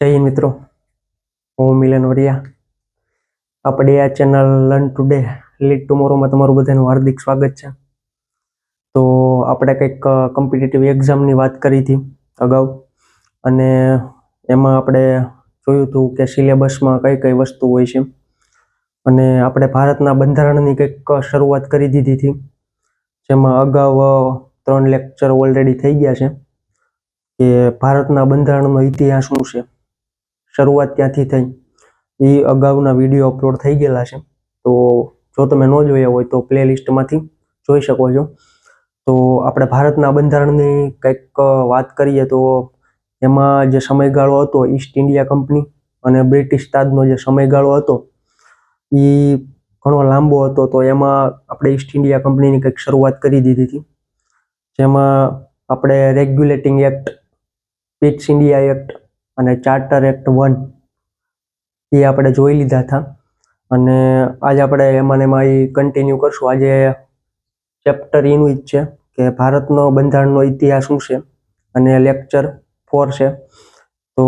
જય મિત્રો. હું મિલન વરિયા. આપણે આ ચેનલ લર્ન ટુડે, લીડ ટુમોરોમાં તમારું બધાનું હાર્દિક સ્વાગત છે. તો આપણે કંઈક કોમ્પિટિટિવ એક્ઝામની વાત કરી હતી અગાઉ. અને એમાં આપણે જોયું હતું કે સિલેબસમાં કઈ કઈ વસ્તુ હોય છે. અને આપણે ભારતના બંધારણની કંઈક શરૂઆત કરી દીધી હતી. જેમાં અગાઉ ત્રણ લેક્ચર ઓલરેડી થઈ ગયા છે. કે ભારતના બંધારણનો ઇતિહાસ શું છે? શરૂઆત ત્યાંથી થઈ. એ અગાઉના વીડિયો અપલોડ થઈ ગયેલા છે. તો જો તમે ન જોયા હોય તો પ્લેલિસ્ટમાંથી જોઈ શકો છો. તો આપણે ભારતના બંધારણની કંઈક વાત કરીએ તો એમાં જે સમયગાળો હતો ઈસ્ટ ઇન્ડિયા કંપની અને બ્રિટિશ તાજનો જે સમયગાળો હતો એ ઘણો લાંબો હતો. તો એમાં આપણે ઈસ્ટ ઇન્ડિયા કંપનીની કંઈક શરૂઆત કરી દીધી હતી. જેમાં આપણે regulating act Pitt's India act અને ચાર્ટર એક્ટ વન એ આપણે જોઈ લીધા હતા. અને આજે આપણે એમાં એમાં એ કન્ટિન્યુ કરશું. આજે ચેપ્ટર એનું જ છે કે ભારતનો બંધારણનો ઇતિહાસ શું છે અને લેક્ચર ફોર છે. તો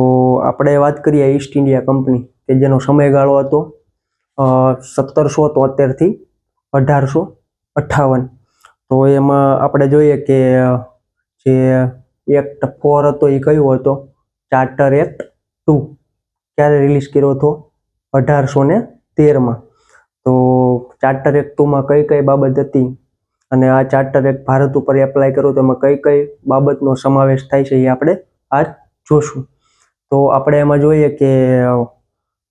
આપણે વાત કરીએ ઈસ્ટ ઇન્ડિયા કંપની કે જેનો સમયગાળો હતો સત્તરસો તોતેરથી અઢારસો અઠ્ઠાવન તો એમાં આપણે જોઈએ કે જે એક્ટ ફોર હતો એ કયો હતો? ચાર્ટર એક્ટ ટુ ક્યારે રિલીઝ કર્યો હતો? અઢારસો ને તેરમાં. તો ચાર્ટર એક્ટ ટુમાં કઈ કઈ બાબત હતી? અને આ ચાર્ટર એક્ટ ભારત ઉપર એપ્લાય કર્યો તો એમાં કઈ કઈ બાબતનો સમાવેશ થાય છે એ આપણે આજ જોશું. તો આપણે એમાં જોઈએ કે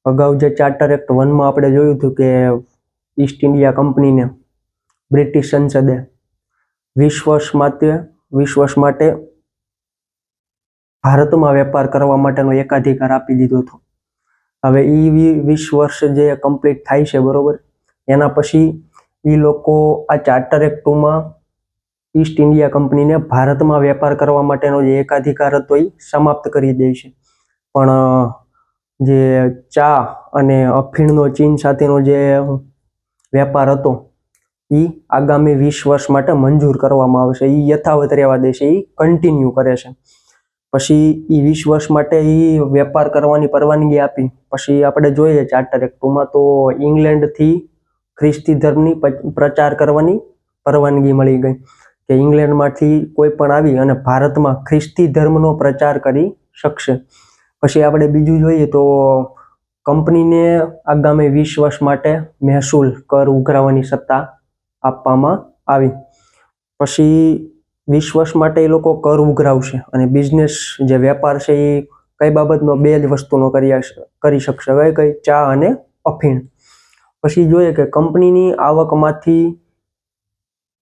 અગાઉ જે ચાર્ટર એક્ટ વનમાં આપણે જોયું હતું કે ઈસ્ટ ઇન્ડિયા કંપનીને બ્રિટિશ સંસદે વીસ માટે વીસ માટે ભારતમાં વેપાર કરવા માટેનો એકાધિકાર આપી દીધો હતો. હવે એ વીસ વર્ષ જે કમ્પ્લીટ થાય છે, બરોબર? એના પછી એ લોકો આ ચાર્ટર એક્ટ ટુમાં ઈસ્ટ ઇન્ડિયા કંપનીને ભારતમાં વેપાર કરવા માટેનો જે એકાધિકાર હતો એ સમાપ્ત કરી દે છે. પણ જે ચા અને અફીણનો ચીન સાથેનો જે વેપાર હતો એ આગામી વીસ વર્ષ માટે મંજૂર કરવામાં આવશે. એ યથાવત રહેવા દેશે. એ કન્ટિન્યુ કરે છે. પછી એ વીસ વર્ષ માટે એ વેપાર કરવાની પરવાનગી આપી. પછી આપણે જોઈએ ચાર્ટર એક્ટમાં ટુમાં તો ઇંગ્લેન્ડથી ખ્રિસ્તી ધર્મની પ્રચાર કરવાની પરવાનગી મળી ગઈ. કે ઇંગ્લેન્ડમાંથી કોઈ પણ આવી અને ભારતમાં ખ્રિસ્તી ધર્મનો પ્રચાર કરી શકશે. પછી આપણે બીજું જોઈએ તો કંપનીને આગામી વીસ વર્ષ માટે મહેસૂલ કર ઉઘરાવવાની સત્તા આપવામાં આવી. પછી વીસ વર્ષ માટે એ લોકો કર ઉઘરાવશે અને બિઝનેસ જે વેપાર છે એ કઈ બાબતનો બે જ વસ્તુનો કરી કરી શકશે. કઈ કઈ ચા અને અફીણ. પછી જોઈએ કે કંપનીની આવકમાંથી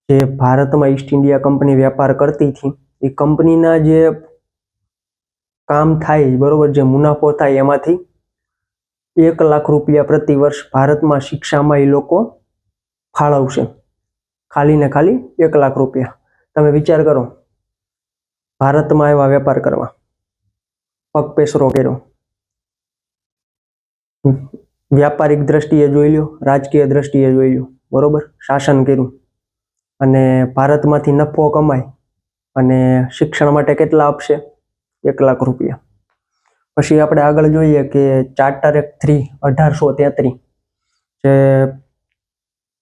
જે ભારતમાં ઈસ્ટ ઇન્ડિયા કંપની વેપાર કરતી હતી, એ કંપનીના જે કામ થાય, બરોબર, જે મુનાફો થાય એમાંથી એક લાખ રૂપિયા પ્રતિ વર્ષ ભારતમાં શિક્ષામાં એ લોકો ફાળવશે. ખાલી ને ખાલી એક લાખ રૂપિયા. તમે વિચાર કરો. ભારતમાં એવા વેપાર કરવા. પગ પેસરો કર્યો વ્યાપારિક દ્રષ્ટિએ જોઈ લ્યો, રાજકીય દ્રષ્ટિએ જોઈ લ્યો. બરોબર? શાસન કર્યું. અને ભારતમાંથી નફો કમાય અને શિક્ષણ માટે કેટલા આપશે? એક લાખ રૂપિયા. પછી આપણે આગળ જોઈએ કે ચાર્ટર એક્ટ થ્રી અઢારસો તેત્રીસ જે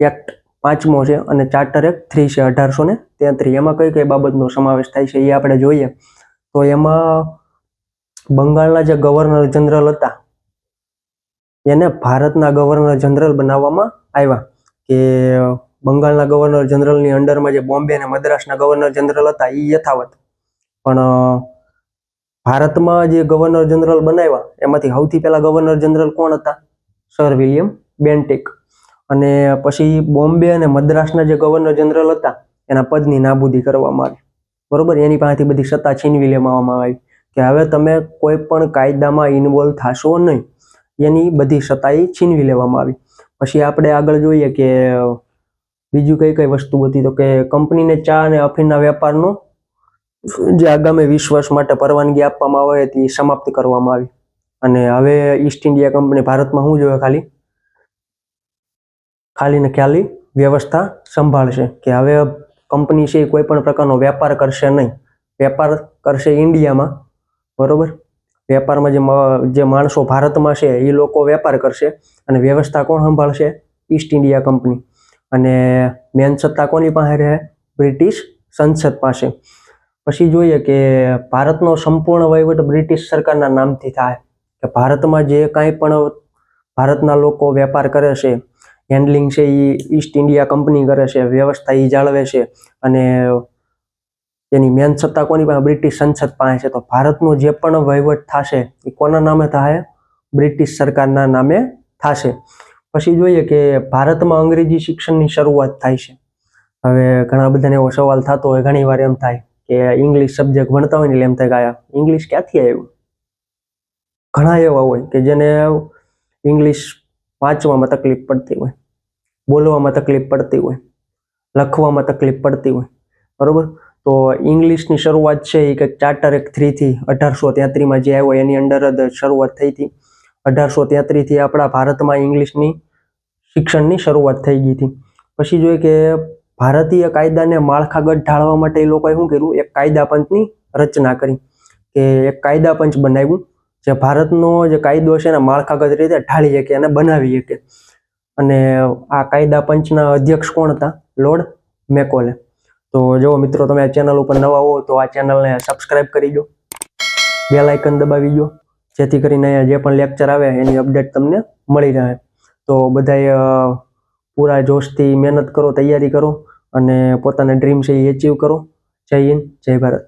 એક્ટ પાંચમો છે અને ચાર્ટર એક્ટ થ્રી છે અઢારસો ને તેત્રીસ એમાં કઈ કઈ બાબતનો સમાવેશ થાય છે એ આપણે જોઈએ. તો એમાં બંગાળના જે ગવર્નર જનરલ હતા, એને ભારતના ગવર્નર જનરલ બનાવવામાં આવ્યા કે બંગાળના ગવર્નર જનરલની અંડરમાં જે બોમ્બે અને મદ્રાસના ગવર્નર જનરલ હતા એ યથાવત. પણ ભારતમાં જે ગવર્નર જનરલ બનાવ્યા, એમાંથી સૌથી પહેલા ગવર્નર જનરલ કોણ હતા? સર વિલિયમ બેન્ટિક અને પછી બોમ્બે અને મદ્રાસના જે ગવર્નર જનરલ હતા, એના પદની નાબૂદી કરવામાં આવી. બરોબર? એની પાસેથી બધી સત્તા છીનવી લેવામાં આવી કે હવે તમે કોઈ પણ કાયદામાં ઇન્વોલ્વ થશો નહીં, એની બધી સત્તા એ છીનવી લેવામાં આવી. પછી આપણે આગળ જોઈએ કે બીજું કઈ કઈ વસ્તુ હતી? તો કે કંપનીને ચા અને અફીણના વેપારનો જે આગામી વીસ વર્ષ માટે પરવાનગી આપવામાં આવે હતી સમાપ્ત કરવામાં આવી. અને હવે ઈસ્ટ ઇન્ડિયા કંપની ભારતમાં શું જોવે ખાલી? ખાલી ને ખાલી વ્યવસ્થા સંભાળશે કે હવે કંપની છે એ કોઈ પણ પ્રકારનો વેપાર કરશે નહીં. વેપાર કરશે ઇન્ડિયામાં, બરોબર? વેપારમાં જે જે માણસો ભારતમાં છે એ લોકો વેપાર કરશે અને વ્યવસ્થા કોણ સંભાળશે? East India company. અને મેન સત્તા કોની પાસે રહે? બ્રિટિશ સંસદ પાસે. પછી જોઈએ કે ભારતનો સંપૂર્ણ વહીવટ બ્રિટિશ સરકારના નામથી થાય. કે ભારતમાં જે કાંઈ પણ ભારતના લોકો વેપાર કરે છે હેન્ડલિંગ છે એ ઈસ્ટ ઇન્ડિયા કંપની કરે છે, વ્યવસ્થા એ જાળવે છે અને એની મેન સત્તા કોની પાસે? બ્રિટિશ સંસદ પાસે છે. તો ભારતનો જે પણ વહીવટ થશે એ કોના નામે થાય? બ્રિટિશ સરકારના નામે થશે. પછી જોઈએ કે ભારતમાં અંગ્રેજી શિક્ષણની શરૂઆત થાય છે. હવે ઘણા બધાને એવો સવાલ થતો હોય, ઘણી વાર એમ થાય કે ઇંગ્લિશ સબ્જેક્ટ ભણતા હોય ને એટલે એમ થાય ગયા ઇંગ્લિશ ક્યાંથી આવ્યું? ઘણા એવા હોય કે જેને ઇંગ્લિશ વાંચવામાં તકલીફ પડતી હોય, બોલવામાં તકલીફ પડતી હોય, લખવામાં તકલીફ પડતી હોય, બરાબર? તો ઇંગ્લિશની શરૂઆત છે એ કંઈક ચાર્ટર એક થ્રીથી અઢારસો તેત્રીમાં જે આવ્યો એની અંદર જ શરૂઆત થઈ હતી. અઢારસો તેત્રીથી આપણા ભારતમાં ઇંગ્લિશની શિક્ષણની શરૂઆત થઈ ગઈ હતી. પછી જોઈએ કે ભારતીય કાયદાને માળખાગત ઢાળવા માટે એ લોકોએ શું કર્યું? એક કાયદા પંચની રચના કરી કે એક કાયદા પંચ બનાવ્યું. જે ભારતનો જે કાયદો છે એને માળખાગત રીતે ઢાળી શકે અને બનાવી શકે. અને આ કાયદા પંચના અધ્યક્ષ કોણ હતા? Lord Macaulay. તો જો મિત્રો તમે આ ચેનલ ઉપર નવા હો તો આ ચેનલને સબસ્ક્રાઇબ કરી દો. બેલ દબાવી દો. જેથી કરીને જે પણ લેક્ચર આવે એની અપડેટ તમને મળી રહે. તો બધાએ પૂરા જોશથી મહેનત કરો, તૈયારી કરો અને પોતાના ડ્રીમ છે એ અચીવ કરો. જય હિન્દ, જય ભારત.